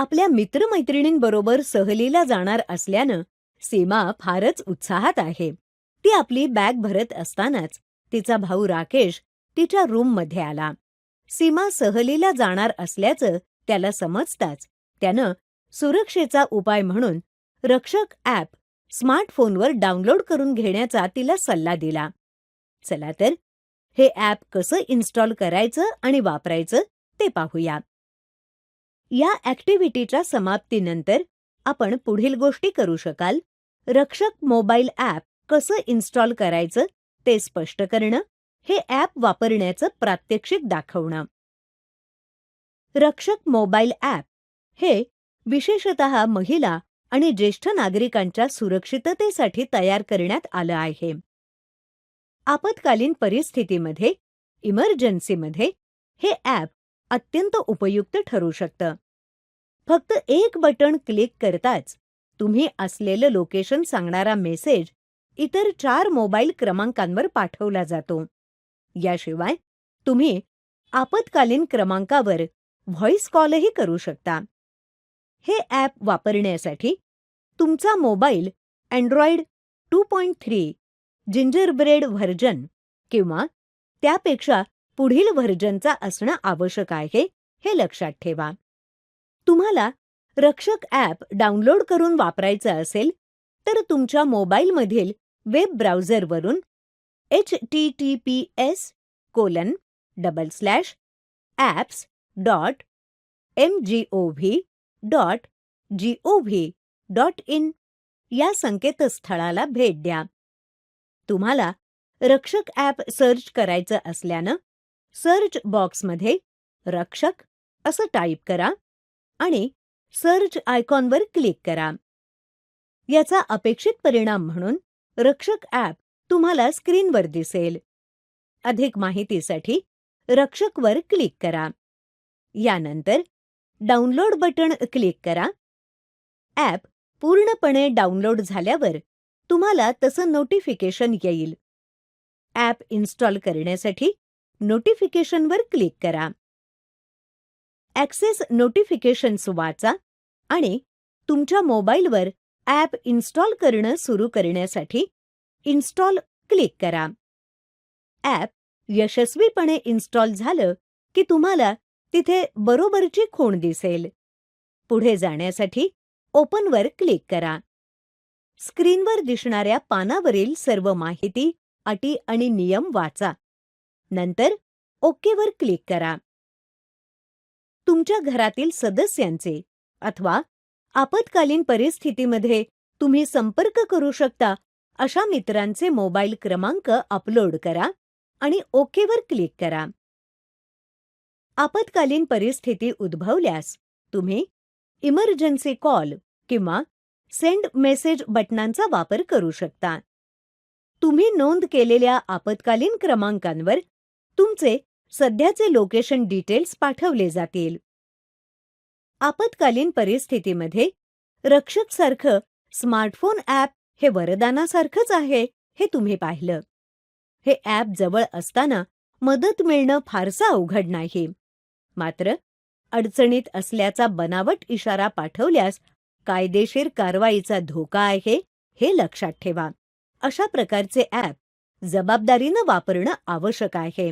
आपल्या मित्रमैत्रिणींबरोबर सहलीला जाणार असल्यानं सीमा फारच उत्साहात आहे. ती आपली बॅग भरत असतानाच तिचा भाऊ राकेश तिच्या रूममध्ये आला. सीमा सहलीला जाणार असल्याचं त्याला समजताच त्यानं सुरक्षेचा उपाय म्हणून रक्षक ॲप स्मार्टफोनवर डाउनलोड करून घेण्याचा तिला सल्ला दिला. चला तर हे ॲप कसं इन्स्टॉल करायचं आणि वापरायचं ते पाहूया. या ॲक्टिव्हिटीच्या समाप्तीनंतर आपण पुढील गोष्टी करू शकाल. रक्षक मोबाईल ॲप कसं इन्स्टॉल करायचं ते स्पष्ट करणं हे ॲप वापरण्याचं प्रात्यक्षिक दाखवणं. रक्षक मोबाईल ॲप हे विशेषत महिला आणि ज्येष्ठ नागरिकांच्या सुरक्षिततेसाठी तयार करण्यात आलं आहे. आपत्कालीन परिस्थितीमध्ये इमर्जन्सीमध्ये हे ॲप अत्यंत उपयुक्त ठरू शकतं. फक्त एक बटण क्लिक करताच तुम्ही असलेलं लोकेशन सांगणारा मेसेज इतर चार मोबाईल क्रमांकांवर पाठवला जातो. याशिवाय तुम्ही आपत्कालीन क्रमांकावर व्हॉइस कॉलही करू शकता. हे ॲप वापरण्यासाठी तुमचा mobile Android two point three Gingerbread version किंवा त्यापेक्षा पुढील व्हर्जनचा असणं आवश्यक आहे हे लक्षात ठेवा. तुम्हाला रक्षक ॲप डाउनलोड करून वापरायचं असेल तर तुमच्या मोबाईलमधील web ब्राउझरवरून H T T P S colon double slash apps dot M G O V dot G O V dot in या संकेतस्थळाला भेट द्या. तुम्हाला रक्षक ॲप सर्च करायचं असल्यानं सर्च बॉक्समध्ये रक्षक असं टाईप करा आणि सर्च आयकॉनवर क्लिक करा. याचा अपेक्षित परिणाम म्हणून रक्षक ॲप तुम्हाला स्क्रीनवर दिसेल. अधिक माहितीसाठी रक्षकवर क्लिक करा. यानंतर डाउनलोड बटण क्लिक करा. ॲप पूर्णपणे डाउनलोड झाल्यावर तुम्हाला तसं नोटिफिकेशन येईल. ॲप इन्स्टॉल करण्यासाठी नोटिफिकेशनवर क्लिक करा. ॲक्सेस नोटिफिकेशन्स वाचा आणि तुमच्या मोबाईलवर ॲप इन्स्टॉल करणं सुरू करण्यासाठी इन्स्टॉल क्लिक करा. ॲप यशस्वीपणे इन्स्टॉल झालं की तुम्हाला तिथे बरोबरची खूण दिसेल. पुढे जाण्यासाठी ओपनवर क्लिक करा. स्क्रीनवर दिसणाऱ्या पानावरील सर्व माहिती अटी आणि नियम वाचा. नंतर ओकेवर क्लिक करा. तुमच्या घरातील सदस्यांचे अथवा आपत्कालीन परिस्थितीमध्ये तुम्ही संपर्क करू शकता अशा मित्रांचे मोबाईल क्रमांक अपलोड करा आणि ओकेवर क्लिक करा. आपत्कालीन परिस्थिती उद्भवल्यास तुम्ही इमर्जन्सी कॉल किंवा सेंड मेसेज बटनांचा वापर करू शकता. तुम्ही नोंद केलेल्या आपत्कालीन क्रमांकांवर तुमचे सध्याचे लोकेशन डिटेल्स पाठवले जातील. आपत्कालीन परिस्थितीमध्ये रक्षकसारखं स्मार्टफोन ॲप हे वरदानासारखंच आहे हे तुम्ही पाहिलं. हे ॲप जवळ असताना मदत मिळणं फारसं अवघड नाही. मात्र अडचणीत असल्याचा बनावट इशारा पाठवल्यास कायदेशीर कारवाईचा धोका आहे हे लक्षात ठेवा. अशा प्रकारचे ॲप जबाबदारीनं वापरणं आवश्यक आहे.